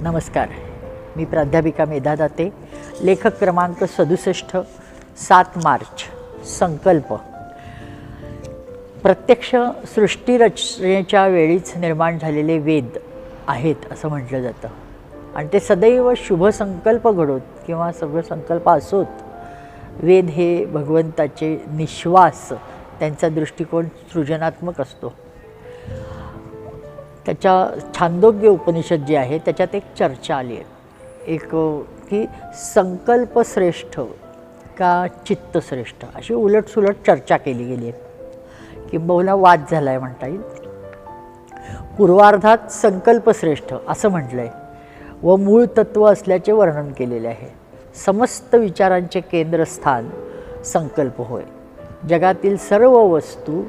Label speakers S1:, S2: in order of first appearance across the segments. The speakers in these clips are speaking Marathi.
S1: नमस्कार. मी प्राध्यापिका मेधा दाते. लेखक क्रमांक सदुसष्ट सात मार्च. संकल्प. प्रत्यक्ष सृष्टीरचनेच्या वेळीच निर्माण झालेले वेद आहेत असं म्हटलं जातं. आणि ते सदैव शुभ संकल्प घडोत किंवा सगळं संकल्प असोत वेद हे भगवंताचे निश्वास त्यांचा दृष्टिकोन सृजनात्मक असतो. त्याच्या छांदोग्य उपनिषद जे आहे त्याच्यात एक चर्चा आली आहे. एक की संकल्प श्रेष्ठ का चित्त श्रेष्ठ अशी उलटसुलट चर्चा केली गेली आहे. किंबहुना वाद झाला आहे म्हणता येईल. पूर्वार्धात संकल्प श्रेष्ठ असं म्हटलं आहे व मूळ तत्त्व असल्याचे वर्णन केलेले आहे. समस्त विचारांचे केंद्रस्थान संकल्प होय. जगातील सर्व वस्तू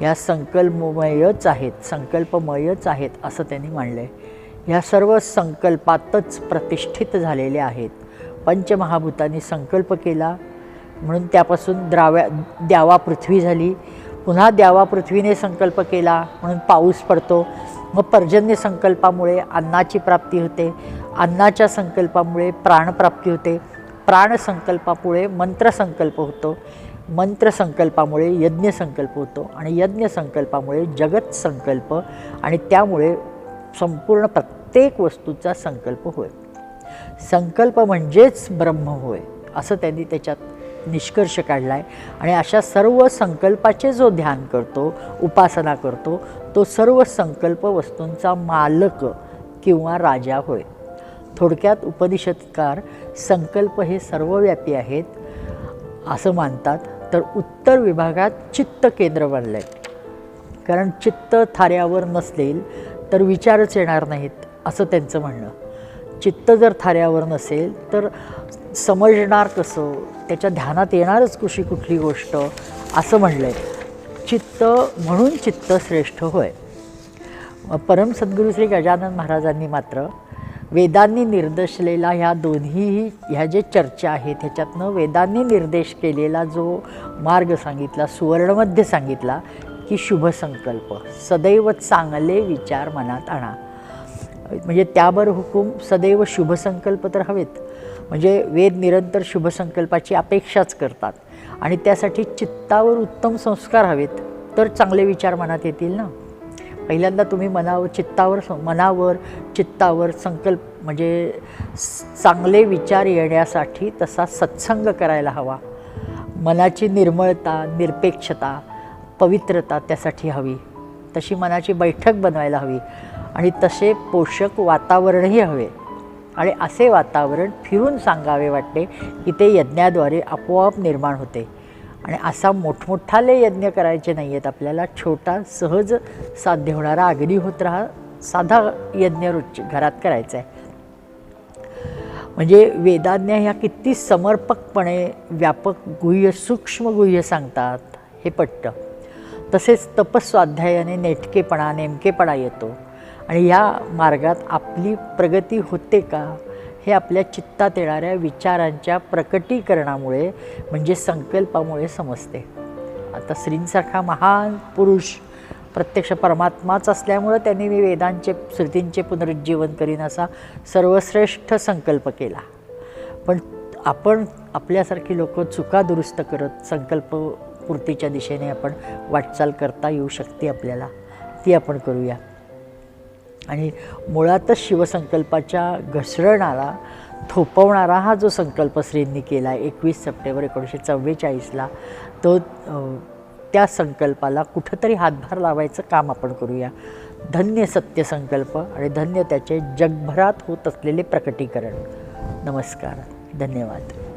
S1: ह्या संकल्पमयच आहेत संकल्पमयच आहेत असं त्यांनी मांडलं आहे ह्या सर्व संकल्पातच प्रतिष्ठित झालेल्या आहेत. पंचमहाभूतांनी संकल्प केला म्हणून त्यापासून द्राव्या द्यावा पृथ्वी झाली. पुन्हा द्यावा पृथ्वीने संकल्प केला म्हणून पाऊस पडतो. मग पर्जन्य संकल्पामुळे अन्नाची प्राप्ती होते. अन्नाच्या संकल्पामुळे प्राणप्राप्ती होते. प्राणसंकल्पामुळे मंत्रसंकल्प होतो. मंत्रसंकल्पामुळे यज्ञसंकल्प होतो आणि यज्ञसंकल्पामुळे जगत संकल्प आणि त्यामुळे संपूर्ण प्रत्येक वस्तूचा संकल्प होय. संकल्प म्हणजेच ब्रह्म होय असं त्यांनी त्याच्यात निष्कर्ष काढला आहे आणि अशा सर्व संकल्पाचे जो ध्यान करतो उपासना करतो तो सर्व संकल्प वस्तूंचा मालक किंवा राजा होय. थोडक्यात उपनिषदकार संकल्प हे सर्वव्यापी आहेत असं मानतात. तर उत्तर विभागात चित्त केंद्र बनलं आहे कारण चित्त थाऱ्यावर नसेल तर विचारच येणार नाहीत असं त्यांचं म्हणणं. चित्त जर थाऱ्यावर नसेल तर समजणार कसं? त्याच्या ध्यानात येणारच कुशी कुठली गोष्ट असं म्हणलं आहे चित्त म्हणून चित्त श्रेष्ठ होय. परम सद्गुरू श्री गजानन महाराजांनी मात्र वेदांनी निर्देशलेला ह्या दोन्हीही ह्या जे चर्चा आहेत ह्याच्यातनं वेदांनी निर्देश केलेला जो मार्ग सांगितला सुवर्णमध्ये सांगितला की शुभसंकल्प सदैव चांगले विचार मनात आणा. म्हणजे त्यावर हुकूम सदैव शुभसंकल्प तर हवेत. म्हणजे वेद निरंतर शुभसंकल्पाची अपेक्षाच करतात. आणि त्यासाठी चित्तावर उत्तम संस्कार हवेत तर चांगले विचार मनात येतील ना? पहिल्यांदा तुम्ही मनावर चित्तावर मनावर चित्तावर संकल्प म्हणजे चांगले विचार येण्यासाठी तसा सत्संग करायला हवा. मनाची निर्मळता निरपेक्षता पवित्रता त्यासाठी हवी. तशी मनाची बैठक बनवायला हवी. आणि तसे पोषक वातावरणही हवे. आणि असे वातावरण फिरून सांगावे वाटते की ते यज्ञाद्वारे आपोआप निर्माण होते. आणि असा मोठमोठाले यज्ञ करायचे नाही आहेत आपल्याला छोटा सहज साध्य होणारा अग्निहोत्र हा साधा यज्ञ रोज घरात करायचा आहे. म्हणजे वेदाज्ञा ह्या किती समर्पकपणे व्यापक गुह्य सूक्ष्म गुह्य सांगतात हे पटतं. तसेच तपस्वाध्यायाने नेटकेपणा नेमकेपणा येतो. आणि या मार्गात आपली प्रगती होते का? हे आपल्या चित्तात येणाऱ्या विचारांच्या प्रकटीकरणामुळे म्हणजे संकल्पामुळे समजते. आता श्रींसारखा महान पुरुष प्रत्यक्ष परमात्माच असल्यामुळं त्यांनी मी वेदांचे श्रुतींचे पुनरुज्जीवन करीन असा सर्वश्रेष्ठ संकल्प केला. पण आपण आपल्यासारखी लोक चुका दुरुस्त करत संकल्प पूर्तीच्या दिशेने आपण वाटचाल करता येऊ शकते आपल्याला. ती आपण करूया. आणि मुळातच शिवसंकल्पाच्या घसरणारा थोपवणारा हा जो संकल्प श्रींनी केला एकवीस सप्टेंबर एकोणीसशे चव्वेचाळीसला तो त्या संकल्पाला कुठंतरी हातभार लावायचं काम आपण करूया. धन्य सत्यसंकल्प आणि धन्य त्याचे जगभरात होत असलेले प्रकटीकरण. नमस्कार. धन्यवाद.